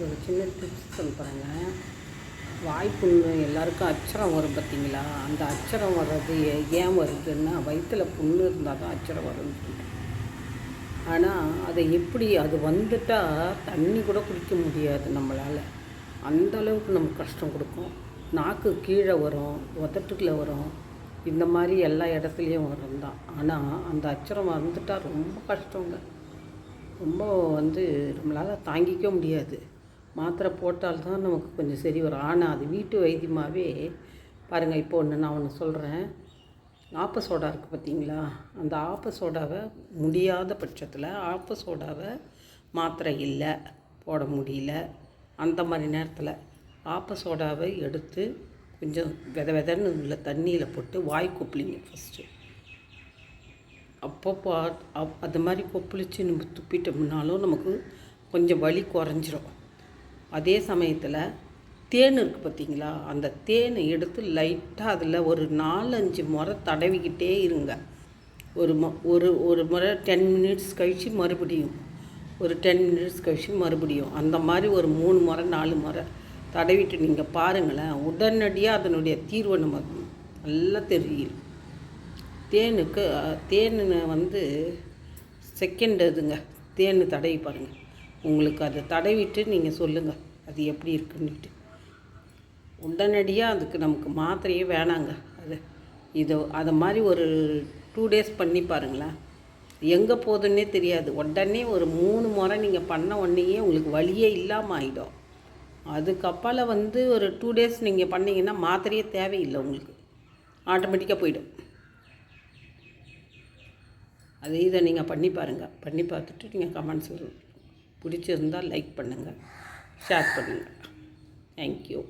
ஒரு சின்ன டிப்ஸ் சொல்கிறேங்க வாய்ப்புண்ணு எல்லாருக்கும் அச்சரம் வரும் பார்த்தீங்களா? அந்த அச்சரம் வர்றது ஏ- ஏன் வருதுன்னா வயிற்றில் புண்ணு இருந்தால் தான் அச்சரம் வரும்னு ஆனால் அதை எப்படி அது வந்துட்டால் தண்ணி கூட குடிக்க முடியாது நம்மளால். அந்த அளவுக்கு நமக்கு கஷ்டம் கொடுக்கும். நாக்கு கீழே வரும் உதட்டுக்குள்ள வரும். இந்த மாதிரி எல்லா இடத்துலையும் வரும் தான். ஆனால் அந்த அச்சரம் வந்துட்டால் ரொம்ப கஷ்டங்க. ரொம்ப வந்து நம்மளால் தாங்கிக்க முடியாது. மாத்திரை போட்டால்தான் நமக்கு கொஞ்சம் சரி வரும். ஆனால் அது வீட்டு வைத்தியமாகவே பாருங்கள் இப்போ ஒன்று நான் ஒன்று சொல்கிறேன் ஆப்ப சோடா இருக்குது பார்த்தீங்களா அந்த ஆப்ப சோடாவை முடியாத பட்சத்தில் ஆப்ப சோடாவை மாத்திரை இல்லை போட முடியல. அந்த மாதிரி நேரத்தில் ஆப்ப சோடாவை எடுத்து கொஞ்சம் வித விதன்னு உள்ள தண்ணியில் போட்டு வாய் கொப்பளிங்க ஃபஸ்ட்டு அப்பப்போ அப் அது மாதிரி கொப்பளிச்சு நம்ம துப்பிட்டோம்னாலும் நமக்கு கொஞ்சம் வலி குறைஞ்சிரும். அதே சமயத்தில் தேன் இருக்குது பார்த்தீங்களா அந்த தேனை எடுத்து லைட்டாக அதில் ஒரு நாலஞ்சு முறை தடவிக்கிட்டே இருங்க. ஒரு ஒரு ஒரு முறை டென் மினிட்ஸ் கழித்து மறுபடியும். ஒரு டென் மினிட்ஸ் கழித்து மறுபடியும். அந்த மாதிரி ஒரு மூணு முறை நாலு முறை தடவிட்டு நீங்கள் பாருங்களேன். உடனடியாக அதனுடைய தீர்வை நம்ம நல்லா தெரியும். தேனுக்கு அஹ், தேனு வந்து செகண்ட் இதுங்க. தேன் தடவி பாருங்கள் உங்களுக்கு அதை தடவிட்டு நீங்கள் சொல்லுங்கள் அது எப்படி இருக்குன்னுட்டு. உடனடியாக அதுக்கு நமக்கு மாத்திரையே வேணாங்க. அது இதோ அதை மாதிரி ஒரு டூ டேஸ் பண்ணி பாருங்களேன் எங்கே போகுதுன்னே தெரியாது. உடனே ஒரு மூணு முறை நீங்கள் பண்ண உடனேயே உங்களுக்கு வழியே இல்லாமல் ஆகிடும் அதுக்கப்பால் வந்து ஒரு டூ டேஸ் நீங்கள் பண்ணீங்கன்னா மாத்திரையே தேவையில்லை உங்களுக்கு. ஆட்டோமேட்டிக்காக போயிடும். அது இதை நீங்கள் பண்ணி பாருங்கள் பண்ணி பார்த்துட்டு நீங்கள் கமெண்ட்ஸ் பிடிச்சிருந்தால் லைக் பண்ணுங்கள் ஷேர் பண்ணுங்கள் தேங்க்யூ